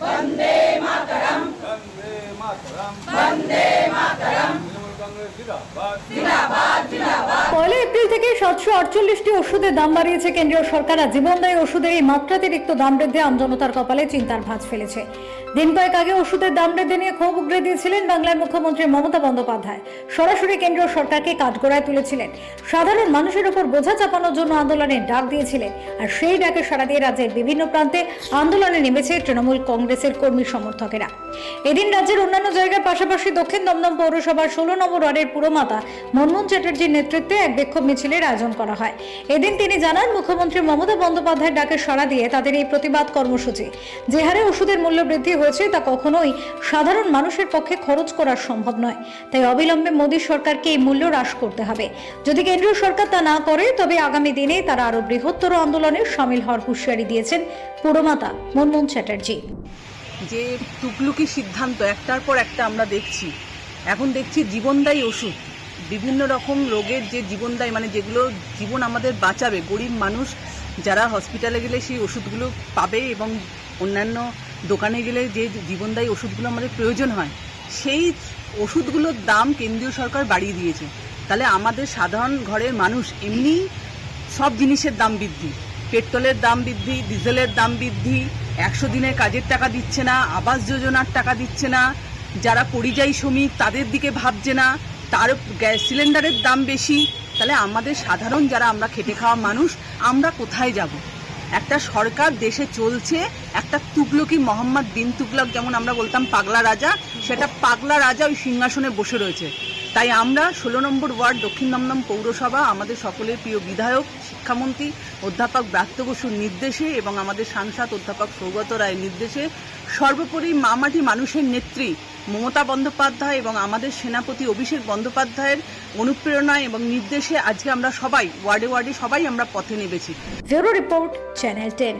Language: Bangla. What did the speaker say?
বন্দে মাতরম বন্দে মাতরম বন্দে মাতরম তৃণমূল কংগ্রেস জিন্দাবাদ পয়লা এপ্রিল থেকে সাতশো আটচল্লিশটি ওষুধের দাম বাড়িয়েছে কেন্দ্রীয় সরকার আর জীবনদায়ী ওষুধের এই মাত্রাতিরিক্ত দাম বৃদ্ধি আমজনতার কপালে চিন্তার ভাঁজ ফেলেছে। দিন কয়েক আগে ওষুধের দাম বৃদ্ধি নিয়ে ক্ষোভ উগড়ে দিয়েছিলেন বাংলার মুখ্যমন্ত্রী মমতা বন্দ্যোপাধ্যায়। সরাসরি কেন্দ্রীয় সরকারকে কাঠগড়ায় তুলেছিলেন। সাধারণ মানুষের উপর বোঝা চাপানোর জন্য আন্দোলনের ডাক দিয়েছিলেন আর সেই ডাকে সাড়া দিয়ে রাজ্যের বিভিন্ন প্রান্তে আন্দোলনে নেমেছে তৃণমূল কংগ্রেসের কর্মী সমর্থকেরা। এদিন রাজ্যের অন্যান্য জায়গার পাশাপাশি দক্ষিণ দমদম পৌরসভার ষোলো নম্বর ওয়ার্ডের পুরমাতা মনমোহন চ্যাটার্জির নেতৃত্বে এক বিক্ষোভ মিছিলের আয়োজন করা হয়। এদিন তিনি জানান, মুখ্যমন্ত্রী মমতা বন্দ্যোপাধ্যায়ের ডাকে সাড়া দিয়ে তাদের এই প্রতিবাদ কর্মসূচি। যে হারে ওষুধের মূল্য বৃদ্ধি হয়েছে, তা কখনোই সাধারণ মানুষের পক্ষে খরচ করা সম্ভব নয়। তাই অবিলম্বে মোদী সরকারকে এই মূল্য হ্রাস করতে হবে। যদি কেন্দ্রীয় সরকার তা না করে, তবে আগামী দিনে তারা আরও বৃহত্তর আন্দোলনে সামিল হওয়ার হুঁশিয়ারি দিয়েছেন পুরমাতা মনমোহন চ্যাটার্জি। যে টুকলুকি সিদ্ধান্ত, একটার পর একটা আমরা দেখছি। এখন দেখছি জীবনদায়ী ওষুধ। বিভিন্ন রকম রোগের যে জীবনদায়ী মানে যেগুলো জীবন আমাদের বাঁচাবে, গরিব মানুষ যারা হসপিটালে গেলে সেই ওষুধগুলো পাবে এবং অন্যান্য দোকানে গেলে যে জীবনদায়ী ওষুধগুলো আমাদের প্রয়োজন হয়, সেই ওষুধগুলোর দাম কেন্দ্রীয় সরকার বাড়িয়ে দিয়েছে। তাহলে আমাদের সাধারণ ঘরের মানুষ এমনি সব জিনিসের দাম বৃদ্ধি। পেট্রোলের দাম বৃদ্ধি, ডিজেলের দাম বৃদ্ধি, একশো দিনের কাজের টাকা দিচ্ছে না, আবাস যোজনার টাকা দিচ্ছে না, যারা পরিযায়ী শ্রমিক তাদের দিকে ভাবছে না তার গ্যাস সিলিন্ডারের দাম বেশি। তাহলে আমাদের সাধারণ যারা আমরা খেটে খাওয়া মানুষ, আমরা কোথায় যাব? একটা সরকার দেশে চলছে, একটা তুগলকি মোহাম্মদ বিন তুগলক যেমন আমরা বলতাম পাগলা রাজা, সেটা পাগলা রাজা ওই সিংহাসনে বসে রয়েছে। তাই আমরা ষোলো নম্বর ওয়ার্ড দক্ষিণ দমদম পৌরসভা, আমাদের সকলের প্রিয় বিধায়ক, শিক্ষামন্ত্রী, অধ্যাপক ব্রাত্য বসুর নির্দেশে এবং আমাদের সাংসদ অধ্যাপক সৌগত রায়ের নির্দেশে সর্বোপরি মামাটি মানুষের নেত্রী মমতা বন্দ্যোপাধ্যায় এবং আমাদের সেনাপতি অভিষেক বন্দ্যোপাধ্যায়ের অনুপ্রেরণায় এবং নির্দেশে আজকে আমরা সবাই, ওয়ার্ডে ওয়ার্ডে সবাই আমরা পথে নেমেছি। Report, channel ten.